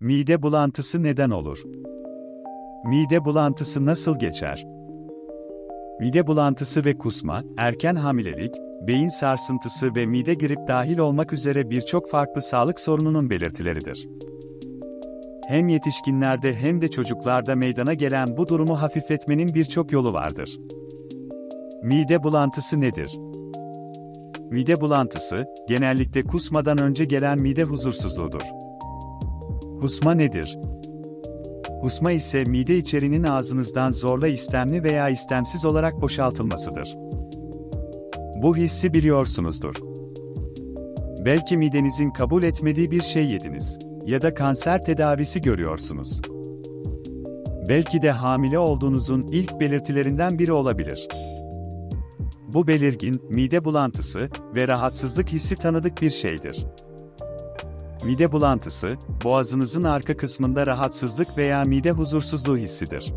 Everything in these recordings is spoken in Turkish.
Mide bulantısı neden olur? Mide bulantısı nasıl geçer? Mide bulantısı ve kusma, erken hamilelik, beyin sarsıntısı ve mide grip dahil olmak üzere birçok farklı sağlık sorununun belirtileridir. Hem yetişkinlerde hem de çocuklarda meydana gelen bu durumu hafifletmenin birçok yolu vardır. Mide bulantısı nedir? Mide bulantısı, genellikle kusmadan önce gelen mide huzursuzluğudur. Kusma nedir? Kusma ise mide içerinin ağzınızdan zorla istemli veya istemsiz olarak boşaltılmasıdır. Bu hissi biliyorsunuzdur. Belki midenizin kabul etmediği bir şey yediniz ya da kanser tedavisi görüyorsunuz. Belki de hamile olduğunuzun ilk belirtilerinden biri olabilir. Bu belirgin, mide bulantısı ve rahatsızlık hissi tanıdık bir şeydir. Mide bulantısı, boğazınızın arka kısmında rahatsızlık veya mide huzursuzluğu hissidir.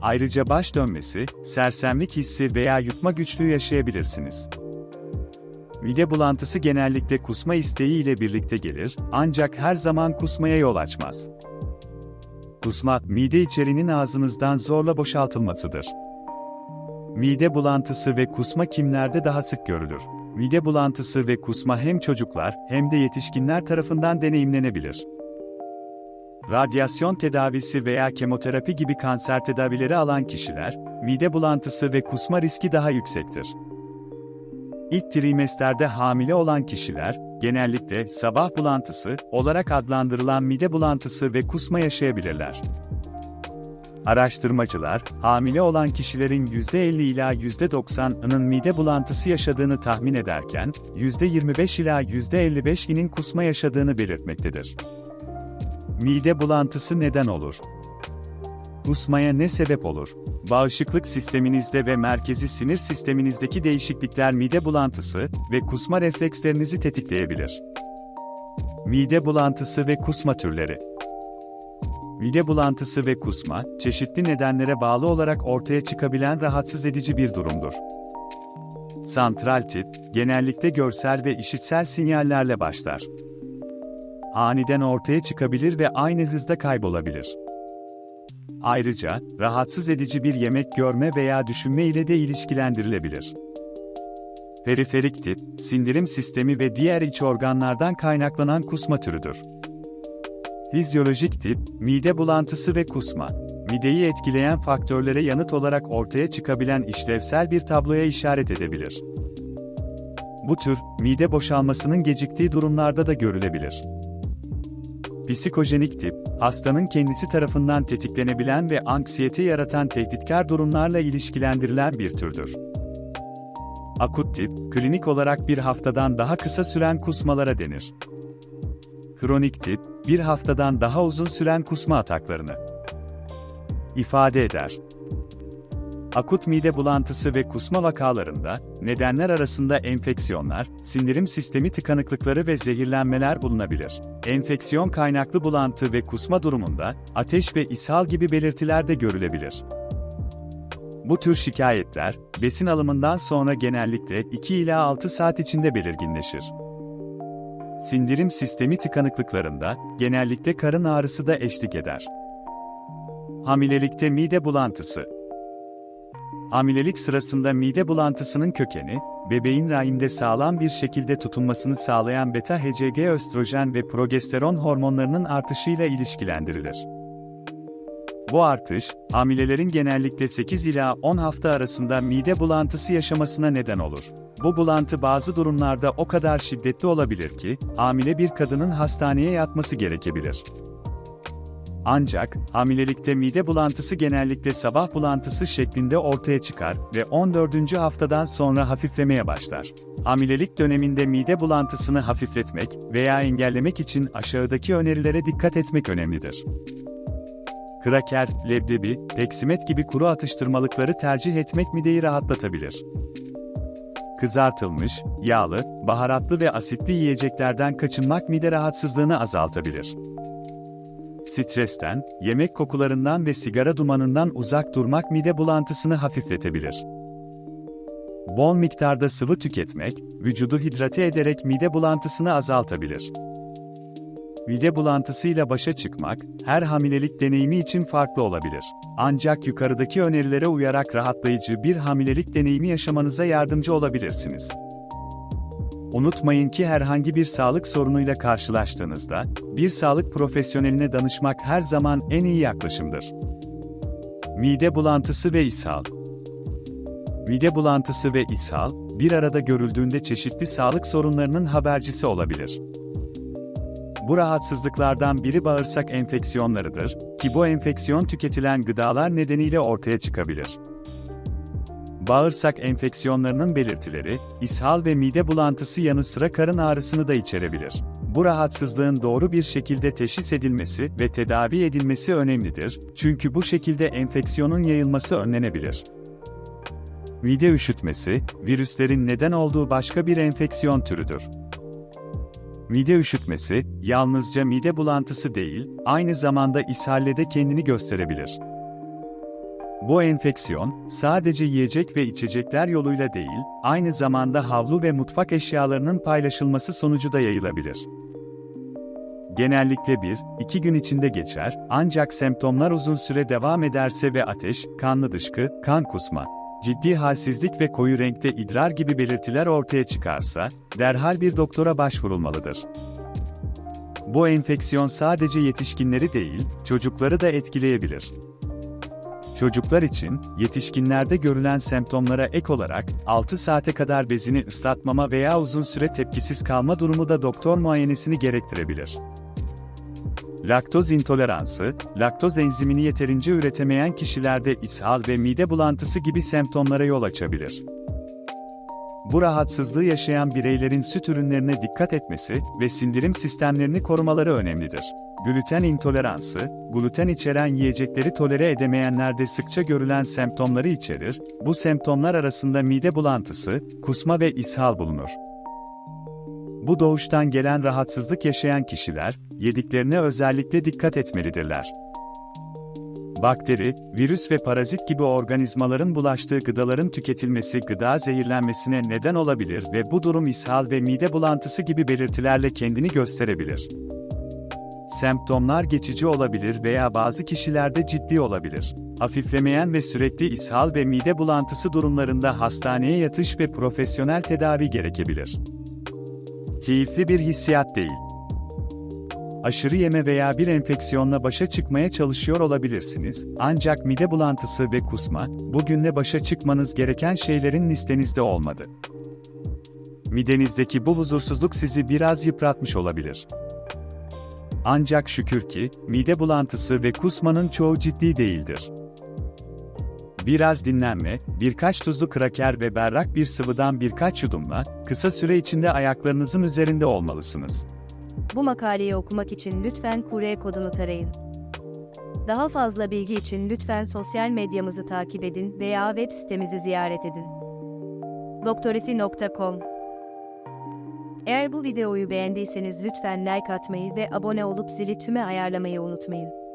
Ayrıca baş dönmesi, sersemlik hissi veya yutma güçlüğü yaşayabilirsiniz. Mide bulantısı genellikle kusma isteği ile birlikte gelir, ancak her zaman kusmaya yol açmaz. Kusma, mide içerinin ağzınızdan zorla boşaltılmasıdır. Mide bulantısı ve kusma kimlerde daha sık görülür? Mide bulantısı ve kusma hem çocuklar hem de yetişkinler tarafından deneyimlenebilir. Radyasyon tedavisi veya kemoterapi gibi kanser tedavileri alan kişiler, mide bulantısı ve kusma riski daha yüksektir. İlk trimesterde hamile olan kişiler, genellikle sabah bulantısı olarak adlandırılan mide bulantısı ve kusma yaşayabilirler. Araştırmacılar, hamile olan kişilerin %50 ila %90'ının mide bulantısı yaşadığını tahmin ederken, %25 ila %55'inin kusma yaşadığını belirtmektedir. Mide bulantısı neden olur? Kusmaya ne sebep olur? Bağışıklık sisteminizde ve merkezi sinir sisteminizdeki değişiklikler mide bulantısı ve kusma reflekslerinizi tetikleyebilir. Mide bulantısı ve kusma türleri Mide bulantısı ve kusma, çeşitli nedenlere bağlı olarak ortaya çıkabilen rahatsız edici bir durumdur. Santral tip, genellikle görsel ve işitsel sinyallerle başlar. Aniden ortaya çıkabilir ve aynı hızda kaybolabilir. Ayrıca, rahatsız edici bir yemek görme veya düşünme ile de ilişkilendirilebilir. Periferik tip, sindirim sistemi ve diğer iç organlardan kaynaklanan kusma türüdür. Fizyolojik tip, mide bulantısı ve kusma, mideyi etkileyen faktörlere yanıt olarak ortaya çıkabilen işlevsel bir tabloya işaret edebilir. Bu tür, mide boşalmasının geciktiği durumlarda da görülebilir. Psikojenik tip, hastanın kendisi tarafından tetiklenebilen ve anksiyete yaratan tehditkar durumlarla ilişkilendirilen bir türdür. Akut tip, klinik olarak bir haftadan daha kısa süren kusmalara denir. Kronik tip, bir haftadan daha uzun süren kusma ataklarını ifade eder. Akut mide bulantısı ve kusma vakalarında, nedenler arasında enfeksiyonlar, sindirim sistemi tıkanıklıkları ve zehirlenmeler bulunabilir. Enfeksiyon kaynaklı bulantı ve kusma durumunda, ateş ve ishal gibi belirtiler de görülebilir. Bu tür şikayetler, besin alımından sonra genellikle 2 ila 6 saat içinde belirginleşir. Sindirim sistemi tıkanıklıklarında, genellikle karın ağrısı da eşlik eder. Hamilelikte mide bulantısı Hamilelik sırasında mide bulantısının kökeni, bebeğin rahimde sağlam bir şekilde tutunmasını sağlayan beta-HCG östrojen ve progesteron hormonlarının artışıyla ilişkilendirilir. Bu artış, hamilelerin genellikle 8 ila 10 hafta arasında mide bulantısı yaşamasına neden olur. Bu bulantı bazı durumlarda o kadar şiddetli olabilir ki, hamile bir kadının hastaneye yatması gerekebilir. Ancak, hamilelikte mide bulantısı genellikle sabah bulantısı şeklinde ortaya çıkar ve 14. haftadan sonra hafiflemeye başlar. Hamilelik döneminde mide bulantısını hafifletmek veya engellemek için aşağıdaki önerilere dikkat etmek önemlidir. Kraker, leblebi, peksimet gibi kuru atıştırmalıkları tercih etmek mideyi rahatlatabilir. Kızartılmış, yağlı, baharatlı ve asitli yiyeceklerden kaçınmak mide rahatsızlığını azaltabilir. Stresten, yemek kokularından ve sigara dumanından uzak durmak mide bulantısını hafifletebilir. Bol miktarda sıvı tüketmek, vücudu hidrate ederek mide bulantısını azaltabilir. Mide bulantısıyla başa çıkmak, her hamilelik deneyimi için farklı olabilir. Ancak yukarıdaki önerilere uyarak rahatlayıcı bir hamilelik deneyimi yaşamanıza yardımcı olabilirsiniz. Unutmayın ki herhangi bir sağlık sorunuyla karşılaştığınızda, bir sağlık profesyoneline danışmak her zaman en iyi yaklaşımdır. Mide bulantısı ve ishal Mide bulantısı ve ishal, bir arada görüldüğünde çeşitli sağlık sorunlarının habercisi olabilir. Bu rahatsızlıklardan biri bağırsak enfeksiyonlarıdır ki bu enfeksiyon tüketilen gıdalar nedeniyle ortaya çıkabilir. Bağırsak enfeksiyonlarının belirtileri, ishal ve mide bulantısı yanı sıra karın ağrısını da içerebilir. Bu rahatsızlığın doğru bir şekilde teşhis edilmesi ve tedavi edilmesi önemlidir çünkü bu şekilde enfeksiyonun yayılması önlenebilir. Mide üşütmesi, virüslerin neden olduğu başka bir enfeksiyon türüdür. Mide üşütmesi, yalnızca mide bulantısı değil, aynı zamanda ishalle de kendini gösterebilir. Bu enfeksiyon, sadece yiyecek ve içecekler yoluyla değil, aynı zamanda havlu ve mutfak eşyalarının paylaşılması sonucu da yayılabilir. Genellikle 1-2 gün içinde geçer, ancak semptomlar uzun süre devam ederse ve ateş, kanlı dışkı, kan kusma, ciddi halsizlik ve koyu renkte idrar gibi belirtiler ortaya çıkarsa, derhal bir doktora başvurulmalıdır. Bu enfeksiyon sadece yetişkinleri değil, çocukları da etkileyebilir. Çocuklar için, yetişkinlerde görülen semptomlara ek olarak, 6 saate kadar bezini ıslatmama veya uzun süre tepkisiz kalma durumu da doktor muayenesini gerektirebilir. Laktoz intoleransı, laktoz enzimini yeterince üretemeyen kişilerde ishal ve mide bulantısı gibi semptomlara yol açabilir. Bu rahatsızlığı yaşayan bireylerin süt ürünlerine dikkat etmesi ve sindirim sistemlerini korumaları önemlidir. Gluten intoleransı, gluten içeren yiyecekleri tolere edemeyenlerde sıkça görülen semptomları içerir. Bu semptomlar arasında mide bulantısı, kusma ve ishal bulunur. Bu doğuştan gelen rahatsızlık yaşayan kişiler, yediklerine özellikle dikkat etmelidirler. Bakteri, virüs ve parazit gibi organizmaların bulaştığı gıdaların tüketilmesi gıda zehirlenmesine neden olabilir ve bu durum ishal ve mide bulantısı gibi belirtilerle kendini gösterebilir. Semptomlar geçici olabilir veya bazı kişilerde ciddi olabilir. Hafiflemeyen ve sürekli ishal ve mide bulantısı durumlarında hastaneye yatış ve profesyonel tedavi gerekebilir. Keyifli bir hissiyat değil. Aşırı yeme veya bir enfeksiyonla başa çıkmaya çalışıyor olabilirsiniz, ancak mide bulantısı ve kusma, bugünle başa çıkmanız gereken şeylerin listenizde olmadı. Midenizdeki bu huzursuzluk sizi biraz yıpratmış olabilir. Ancak şükür ki, mide bulantısı ve kusmanın çoğu ciddi değildir. Biraz dinlenme, birkaç tuzlu kraker ve berrak bir sıvıdan birkaç yudumla, kısa süre içinde ayaklarınızın üzerinde olmalısınız. Bu makaleyi okumak için lütfen QR kodunu tarayın. Daha fazla bilgi için lütfen sosyal medyamızı takip edin veya web sitemizi ziyaret edin. doktorifi.com Eğer bu videoyu beğendiyseniz lütfen like atmayı ve abone olup zili tüme ayarlamayı unutmayın.